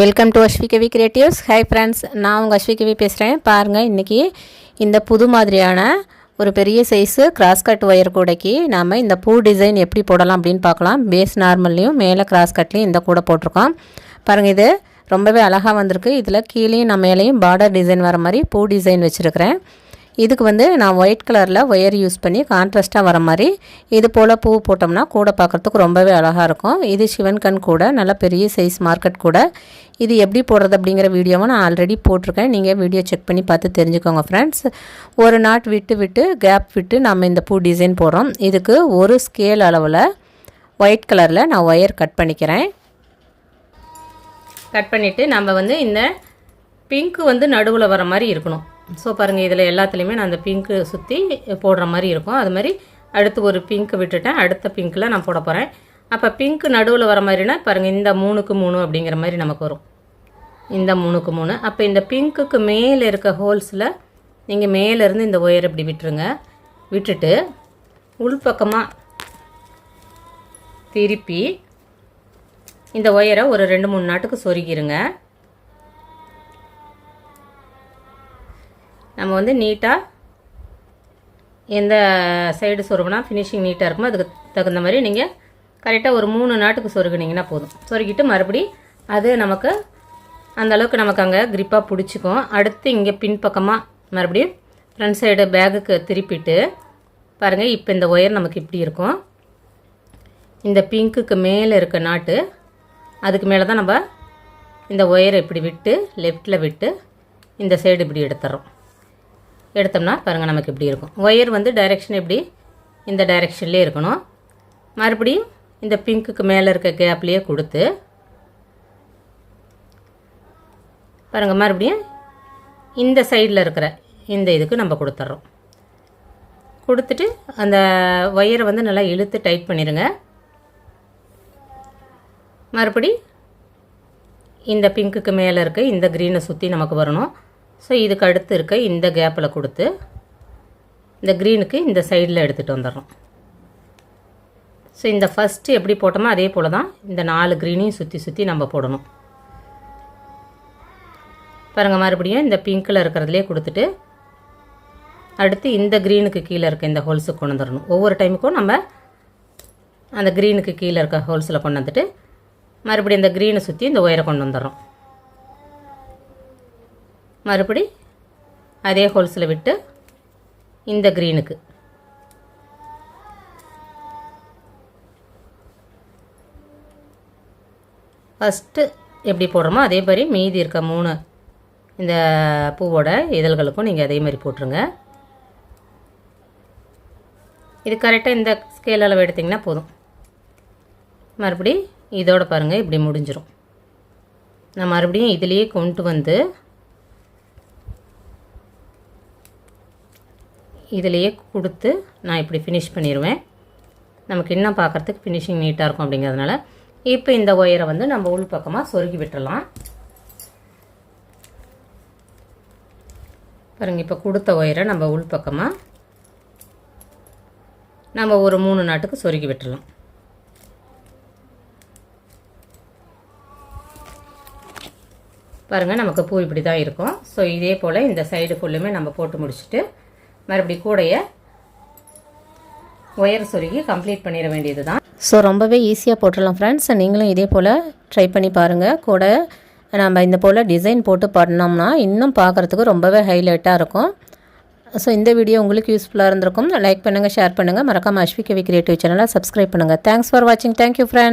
Welcome to Ashvikavi creatives hi friends நான் உங்கள் அஸ்விகவி பேசுகிறேன் பாருங்கள் இன்றைக்கி இந்த புது மாதிரியான ஒரு பெரிய சைஸு கிராஸ் கட் ஒயர் கூடைக்கு நாம் இந்த பூ டிசைன் எப்படி போடலாம் அப்படின்னு பார்க்கலாம். பேஸ் நார்மல்லையும் மேலே கிராஸ் கட்லேயும் இந்த கூடை போட்டிருக்கோம். பாருங்கள் இது ரொம்பவே அழகாக வந்திருக்கு. இதில் கீழேயும் நான் மேலேயும் பார்டர் டிசைன் வர மாதிரி பூ டிசைன் வச்சுருக்கிறேன். இதுக்கு வந்து நான் ஒயிட் கலரில் ஒயர் யூஸ் பண்ணி கான்ட்ராஸ்ட்டாக வர மாதிரி இது போல் பூ போட்டோம்னா கூட பார்க்குறதுக்கு ரொம்பவே அழகாக இருக்கும். இது சிவன் கண் கூட நல்ல பெரிய சைஸ் மார்க்கெட் கூட. இது எப்படி போடுறது அப்படிங்கிற வீடியோவை நான் ஆல்ரெடி போட்டிருக்கேன். நீங்கள் வீடியோ செக் பண்ணி பார்த்து தெரிஞ்சுக்கோங்க ஃப்ரெண்ட்ஸ் ஒரு நாட் விட்டு விட்டு கேப் விட்டு நம்ம இந்த பூ டிசைன் போடுறோம். இதுக்கு ஒரு ஸ்கேல் அளவில் ஒயிட் கலரில் நான் ஒயர் கட் பண்ணிக்கிறேன். கட் பண்ணிவிட்டு நம்ம வந்து இந்த பிங்க்கு வந்து நடுவில் வர மாதிரி இருக்கணும். ஸோ பாருங்கள் இதில் எல்லாத்துலேயுமே நான் அந்த பிங்க்கு சுற்றி போடுற மாதிரி இருக்கும். அது மாதிரி அடுத்து ஒரு பிங்க் விட்டுட்டேன். அடுத்த பிங்க்கில் நான் போட போகிறேன் அப்போ பிங்க் நடுவில் வர மாதிரினா பாருங்கள் இந்த மூணுக்கு மூணு அப்படிங்கிற மாதிரி நமக்கு வரும். இந்த மூணுக்கு மூணு. அப்போ இந்த பிங்க்குக்கு மேலே இருக்க ஹோல்ஸில் நீங்கள் மேலேருந்து இந்த ஒயர் இப்படி விட்டுருங்க. விட்டுட்டு உள்பக்கமாக திருப்பி இந்த ஒயரை ஒரு ரெண்டு மூணு நாட்டுக்கு சொருகிருங்க. நம்ம வந்து நீட்டாக எந்த சைடு சொருகுனா ஃபினிஷிங் நீட்டாக இருக்குமோ அதுக்கு தகுந்த மாதிரி நீங்கள் கரெக்டாக ஒரு மூணு நாட்டுக்கு சொருகுனீங்கன்னா போதும். சொருகிட்டு மறுபடி அது நமக்கு அந்த அளவுக்கு நமக்கு அங்கே க்ரிப்பாக பிடிச்சிக்கும். அடுத்து இங்கே பின்பக்கமாக மறுபடியும் ஃப்ரண்ட் சைடு பேகுக்கு திருப்பிட்டு பாருங்கள் இப்போ இந்த ஒயர் நமக்கு இப்படி இருக்கும். இந்த பிங்க்குக்கு மேலே இருக்க நாட்டு அதுக்கு மேலே தான் நம்ம இந்த ஒயரை இப்படி விட்டு லெஃப்டில் விட்டு இந்த சைடு இப்படி எடுத்துறோம் எடுத்தோம்னா பாருங்கள் நமக்கு இப்படி இருக்கும். ஒயர் வந்து டைரெக்ஷன் எப்படி? இந்த டைரெக்ஷன்லேயே இருக்கணும். மறுபடியும் இந்த பிங்க்குக்கு மேலே இருக்க கேப்லேயே கொடுத்து பாருங்கள் மறுபடியும் இந்த சைடில் இருக்கிற இந்த இதுக்கு நம்ம கொடுத்துட்றோம் கொடுத்துட்டு அந்த ஒயரை வந்து நல்லா இழுத்து டைட் பண்ணிடுங்க மறுபடி இந்த பிங்க்குக்கு மேலே இருக்க இந்த க்ரீனை சுற்றி நமக்கு வரணும். ஸோ இதுக்கு அடுத்து இருக்க இந்த கேப்பில் கொடுத்து இந்த க்ரீனுக்கு இந்த சைடில் எடுத்துகிட்டு வந்துடுறோம். ஸோ இந்த ஃபஸ்ட்டு எப்படி போட்டோமோ அதே போல் தான் இந்த நாலு க்ரீனையும் சுற்றி சுற்றி நம்ம போடணும். பாருங்கள் மறுபடியும் இந்த பிங்க்கில் இருக்கிறதுலே கொடுத்துட்டு அடுத்து இந்த க்ரீனுக்கு கீழே இருக்க இந்த ஹோல்ஸுக்கு கொண்டு வந்துடணும். ஒவ்வொரு டைமுக்கும் நம்ம அந்த க்ரீனுக்கு கீழே இருக்க ஹோல்ஸில் கொண்டு வந்துட்டு மறுபடியும் இந்த க்ரீனை சுற்றி இந்த ஒயரை கொண்டு வந்துடுறோம். மறுபடி அதே ஹோல்ஸில் விட்டு இந்த க்ரீனுக்கு ஃபஸ்ட்டு எப்படி போடுறோமோ அதே மாதிரி மீதி இருக்க மூணு இந்த பூவோட இதழ்களுக்கும் நீங்கள் அதே மாதிரி போட்டுருங்க. இது கரெக்டாக இந்த ஸ்கேல் அளவு எடுத்திங்கன்னா போதும். மறுபடி இதோட பாருங்கள் இப்படி முடிஞ்சிடும் நான் மறுபடியும் இதுலேயே கொண்டு வந்து இதிலையே கொடுத்து நான் இப்படி ஃபினிஷ் பண்ணிடுவேன் நமக்கு இன்னும் பார்க்குறதுக்கு ஃபினிஷிங் நீட்டாக இருக்கும் அப்படிங்கிறதுனால இப்போ இந்த ஒயரை வந்து நம்ம உள் பக்கமாக சொருகி விட்டுடலாம் பாருங்கள் இப்போ கொடுத்த ஒயரை நம்ம உள் பக்கமாக நம்ம ஒரு மூணு நாட்டுக்கு சொருகி விட்டுடலாம் பாருங்கள் நமக்கு பூ இப்படி தான் இருக்கும். ஸோ இதே போல் இந்த சைடு ஃபுல்லுமே நம்ம போட்டு முடிச்சுட்டு மறுபடி கூடைய ஒயர் சொருகி கம்ப்ளீட் பண்ணிட வேண்டியது தான் ஸோ ரொம்பவே ஈஸியாக போட்டுடலாம் ஃப்ரெண்ட்ஸ் நீங்களும் இதே போல் ட்ரை பண்ணி பாருங்கள் கூட நம்ம இந்த போல் டிசைன் போட்டு பண்ணோம்னா இன்னும் பார்க்குறதுக்கு ரொம்பவே ஹைலைட்டாக இருக்கும். ஸோ இந்த வீடியோ உங்களுக்கு யூஸ்ஃபுல்லாக இருந்திருக்கும். லைக் பண்ணுங்கள் ஷேர் பண்ணுங்கள் மறக்காமல் அஸ்விகவி கிரியேட்டிவ் சேனலை சப்ஸ்கிரைப் பண்ணுங்கள் தேங்க்ஸ் ஃபார் வாட்சிங் தேங்க்யூ ஃப்ரெண்ட்